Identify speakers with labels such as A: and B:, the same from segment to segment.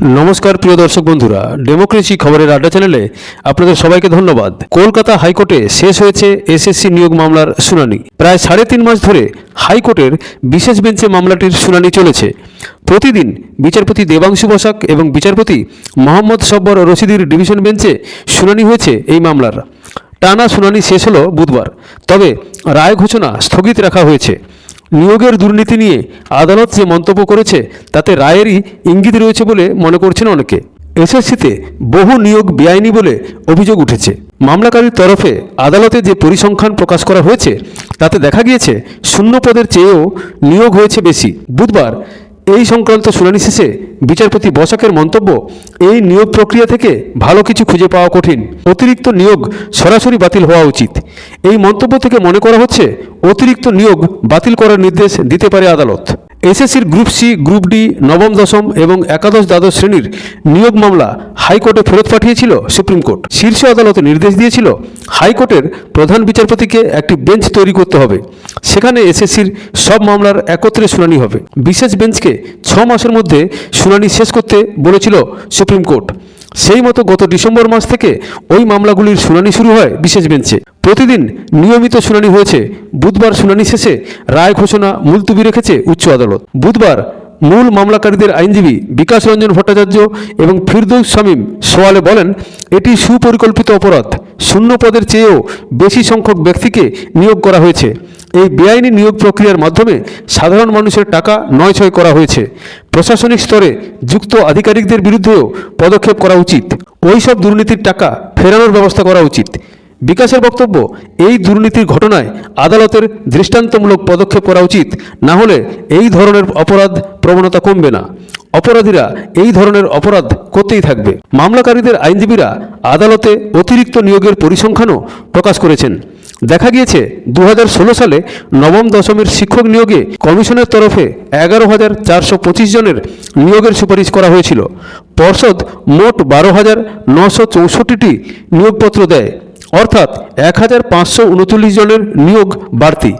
A: নমস্কার, প্রিয় দর্শক বন্ধুরা। ডেমোক্রেসি খবরের আড্ডা চ্যানেলে আপনাদের সবাইকে ধন্যবাদ। কলকাতা হাইকোর্টে শেষ হয়েছে এসএসসি নিয়োগ মামলার শুনানি। প্রায় সাড়ে তিন মাস ধরে হাইকোর্টের বিশেষ বেঞ্চে মামলাটির শুনানি চলেছে। প্রতিদিন বিচারপতি দেবাংশু বসাক এবং বিচারপতি মোহাম্মদ সব্বর রশিদির ডিভিশন বেঞ্চে শুনানি হয়েছে এই মামলার। টানা শুনানি শেষ হলো বুধবার, তবে রায় ঘোষণা স্থগিত রাখা হয়েছে। নিয়োগের দুর্নীতি নিয়ে আদালত যে মন্তব্য করেছে, তাতে রায়েরই ইঙ্গিত রয়েছে বলে মনে করছেন অনেকে। এসএসসিতে বহু নিয়োগ বেআইনি বলে অভিযোগ উঠেছে। মামলাকারীর তরফে আদালতে যে পরিসংখ্যান প্রকাশ করা হয়েছে, তাতে দেখা গিয়েছে, শূন্য পদের চেয়েও নিয়োগ হয়েছে বেশি। বুধবার এই সংক্রান্ত শুনানি শেষে বিচারপতি বসাকের মন্তব্য, এই নিয়োগ প্রক্রিয়া থেকে ভালো কিছু খুঁজে পাওয়া কঠিন। অতিরিক্ত নিয়োগ সরাসরি বাতিল হওয়া উচিত। এই মন্তব্য থেকে মনে করা হচ্ছে, অতিরিক্ত নিয়োগ বাতিল করার নির্দেশ দিতে পারে আদালত। এসএসসির গ্রুপ সি, গ্রুপ ডি, নবম, দশম এবং একাদশ দ্বাদশ শ্রেণির নিয়োগ মামলা হাইকোর্টে ফেরত পাঠিয়েছিল সুপ্রিম কোর্ট। শীর্ষ আদালতে নির্দেশ দিয়েছিল হাইকোর্টের প্রধান বিচারপতিকে একটি বেঞ্চ তৈরি করতে হবে। সেখানে এসএসসির সব মামলার একত্রে শুনানি হবে। বিশেষ বেঞ্চকে ছ মাসের মধ্যে শুনানি শেষ করতে বলেছিল সুপ্রিম কোর্ট। সেই মতো গত ডিসেম্বর মাস থেকে ওই মামলাগুলির শুনানি শুরু হয় বিশেষ বেঞ্চে। প্রতিদিন নিয়মিত শুনানি হয়েছে। বুধবার শুনানি শেষে রায় ঘোষণা মুলতুবি রেখেছে উচ্চ আদালত। বুধবার মূল মামলাকারীদের আইনজীবী বিকাশ রঞ্জন ভট্টাচার্য এবং ফিরদৌস শামীম সোয়ালে বলেন, এটি সুপরিকল্পিত অপরাধ। শূন্য পদের চেয়েও বেশি সংখ্যক ব্যক্তিকে নিয়োগ করা হয়েছে। এই বেআইনি নিয়োগ প্রক্রিয়ার মাধ্যমে সাধারণ মানুষের টাকা নয়ছয় করা হয়েছে। প্রশাসনিক স্তরে যুক্ত আধিকারিকদের বিরুদ্ধেও পদক্ষেপ করা উচিত। ওই সব দুর্নীতির টাকা ফেরানোর ব্যবস্থা করা উচিত। বিকাশের বক্তব্য, এই দুর্নীতির ঘটনায় আদালতের দৃষ্টান্তমূলক পদক্ষেপ করা উচিত। না হলে এই ধরনের অপরাধ প্রবণতা কমবে না। অপরাধীরা এই ধরনের অপরাধ করতেই থাকবে। মামলাকারীদের আইনজীবীরা আদালতে অতিরিক্ত নিয়োগের পরিসংখ্যানও প্রকাশ করেছেন। দেখা গিয়েছে দু হাজার ষোলো সালে নবম দশমের শিক্ষক নিয়োগে কমিশনের তরফে এগারো হাজার চারশো পঁচিশ জনের নিয়োগের সুপারিশ করা হয়েছিল। পর্ষদ মোট বারো হাজার নশো চৌষট্টিটি নিয়োগপত্র দেয়। অর্থাৎ এক হাজার পাঁচশো উনচল্লিশ জনের নিয়োগ বাড়তি।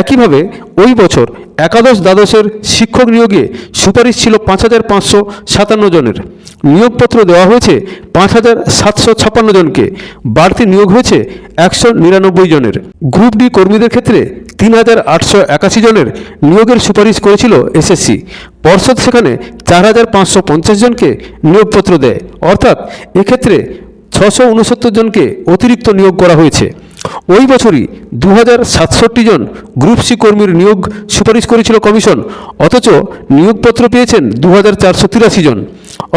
A: একইভাবে ওই বছর একাদশ দ্বাদশের শিক্ষক নিয়োগে সুপারিশ ছিল পাঁচ হাজার পাঁচশো সাতান্ন জনের। নিয়োগপত্র দেওয়া হয়েছে পাঁচ হাজার সাতশো ছাপ্পান্ন জনকে। বাড়তি নিয়োগ হয়েছে একশো নিরানব্বই জনের। গ্রুপ ডি কর্মীদের ক্ষেত্রে তিন হাজার আটশো একাশি জনের নিয়োগের সুপারিশ করেছিল এসএসসি। পর্ষদ সেখানে চার হাজার পাঁচশো পঞ্চাশ জনকে নিয়োগপত্র দেয়। অর্থাৎ এক্ষেত্রে ছশো উনসত্তর জনকে অতিরিক্ত নিয়োগ করা হয়েছে। ওই বছরই দু হাজার সাতষট্টি জন গ্রুপ সি কর্মীর নিয়োগ সুপারিশ করেছিল কমিশন, অথচ নিয়োগপত্র পেয়েছেন দু হাজার চারশো তিরাশি জন।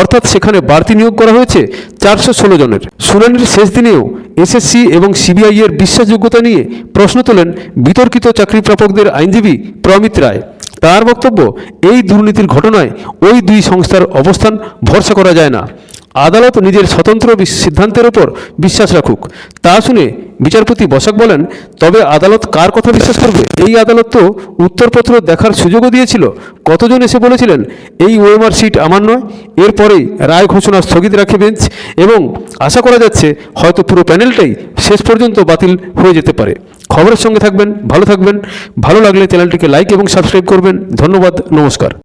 A: অর্থাৎ সেখানে বাড়তি নিয়োগ করা হয়েছে চারশো ষোলো জনের। শুনানির শেষ দিনেও এসএসসি এবং সিবিআই এর বিশ্বাসযোগ্যতা নিয়ে প্রশ্ন তোলেন বিতর্কিত চাকরি প্রাপকদের আইনজীবী প্রমিত রায়। তার বক্তব্য, এই দুর্নীতির ঘটনায় ওই দুই সংস্থার অবস্থান ভরসা করা যায় না। আদালত নিজের স্বতন্ত্র সিদ্ধান্তের ওপর বিশ্বাস রাখুক। তা শুনে বিচারপতি বসাক বলেন, তবে আদালত কার কথা বিশ্বাস করবে? এই আদালত তো উত্তরপত্র দেখার সুযোগও দিয়েছিল। কতজন এসে বলেছিলেন, এই ওএমআর সিট আমার নয়। এরপরেই রায় ঘোষণা স্থগিত রাখে বেঞ্চ এবং আশা করা যাচ্ছে হয়তো পুরো প্যানেলটাই শেষ পর্যন্ত বাতিল হয়ে যেতে পারে। খবরের সঙ্গে থাকবেন, ভালো থাকবেন। ভালো লাগলে চ্যানেলটিকে লাইক এবং সাবস্ক্রাইব করবেন। ধন্যবাদ, নমস্কার।